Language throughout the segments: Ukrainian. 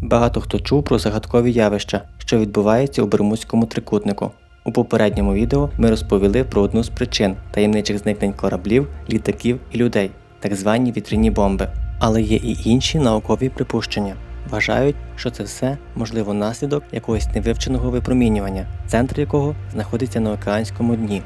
Багато хто чув про загадкові явища, що відбуваються у Бермудському трикутнику. У попередньому відео ми розповіли про одну з причин таємничих зникнень кораблів, літаків і людей, так звані вітряні бомби. Але є і інші наукові припущення. Вважають, що це все можливо наслідок якогось невивченого випромінювання, центр якого знаходиться на океанському дні.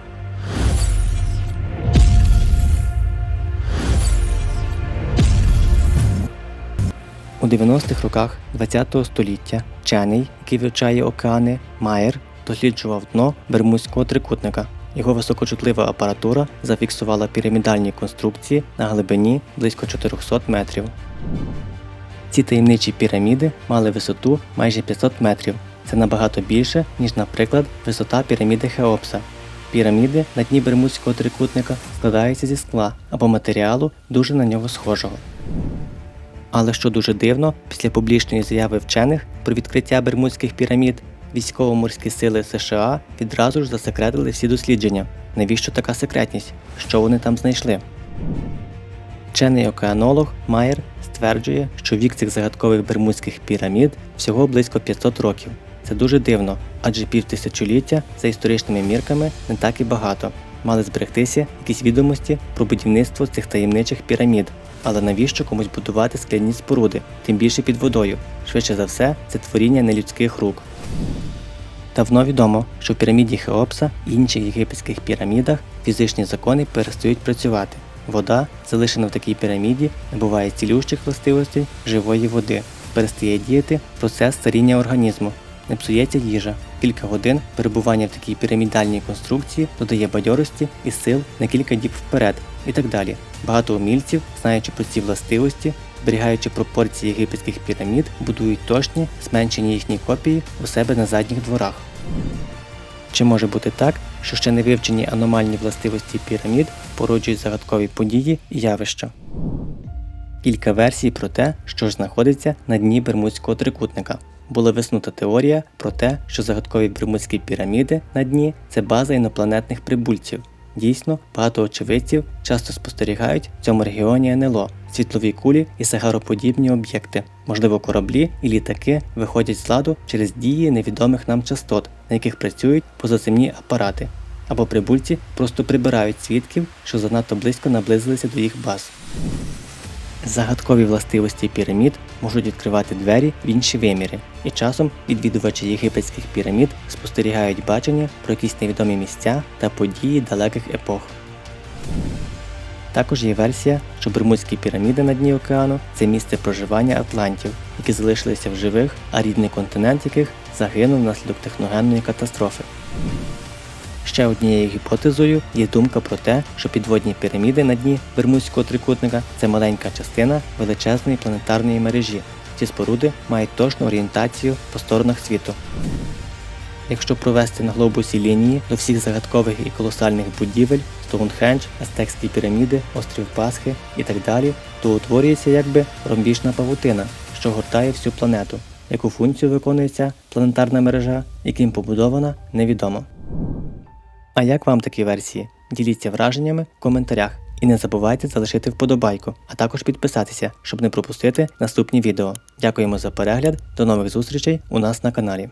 90-х роках ХХ століття вчений, який вивчає океани, Майер досліджував дно Бермудського трикутника. Його високочутлива апаратура зафіксувала пірамідальні конструкції на глибині близько 400 метрів. Ці таємничі піраміди мали висоту майже 500 метрів. Це набагато більше, ніж, наприклад, висота піраміди Хеопса. Піраміди на дні Бермудського трикутника складаються зі скла або матеріалу, дуже на нього схожого. Але що дуже дивно, після публічної заяви вчених про відкриття Бермудських пірамід, військово-морські сили США відразу ж засекретили всі дослідження. Навіщо така секретність? Що вони там знайшли? Вчений океанолог Майер стверджує, що вік цих загадкових бермудських пірамід всього близько 500 років. Це дуже дивно, адже півтисячоліття за історичними мірками не так і багато. Мали зберегтися якісь відомості про будівництво цих таємничих пірамід. Але навіщо комусь будувати скляні споруди, тим більше під водою? Швидше за все, це творіння нелюдських рук. Давно відомо, що в піраміді Хеопса і інших єгипетських пірамідах фізичні закони перестають працювати. Вода, залишена в такій піраміді, набуває цілющих властивостей живої води, перестає діяти процес старіння організму, не псується їжа. Кілька годин перебування в такій пірамідальній конструкції додає бадьорості і сил на кілька діб вперед і так далі. Багато умільців, знаючи про ці властивості, зберігаючи пропорції єгипетських пірамід, будують точні, зменшені їхні копії у себе на задніх дворах. Чи може бути так, що ще не вивчені аномальні властивості пірамід породжують загадкові події і явища? Кілька версій про те, що ж знаходиться на дні Бермудського трикутника. Була висунута теорія про те, що загадкові Бермудські піраміди на дні це база інопланетних прибульців. Дійсно, багато очевидців часто спостерігають в цьому регіоні НЛО, світлові кулі і сагароподібні об'єкти. Можливо, кораблі і літаки виходять з ладу через дії невідомих нам частот, на яких працюють позаземні апарати. Або прибульці просто прибирають свідків, що занадто близько наблизилися до їх баз. Загадкові властивості пірамід можуть відкривати двері в інші виміри, і часом відвідувачі єгипетських пірамід спостерігають бачення про якісь невідомі місця та події далеких епох. Також є версія, що Бермудські піраміди на дні океану це місце проживання атлантів, які залишилися в живих, а рідний континент яких загинув внаслідок техногенної катастрофи. Ще однією гіпотезою є думка про те, що підводні піраміди на дні Бермудського трикутника це маленька частина величезної планетарної мережі. Ці споруди мають точну орієнтацію по сторонах світу. Якщо провести на глобусі лінії до всіх загадкових і колосальних будівель, Стоунхендж, Астекські піраміди, острів Пасхи і так далі, то утворюється якби ромбічна павутина, що гортає всю планету. Яку функцію виконує ця планетарна мережа, яким побудована, невідомо. А як вам такі версії? Діліться враженнями в коментарях і не забувайте залишити вподобайку, а також підписатися, щоб не пропустити наступні відео. Дякуємо за перегляд, до нових зустрічей у нас на каналі.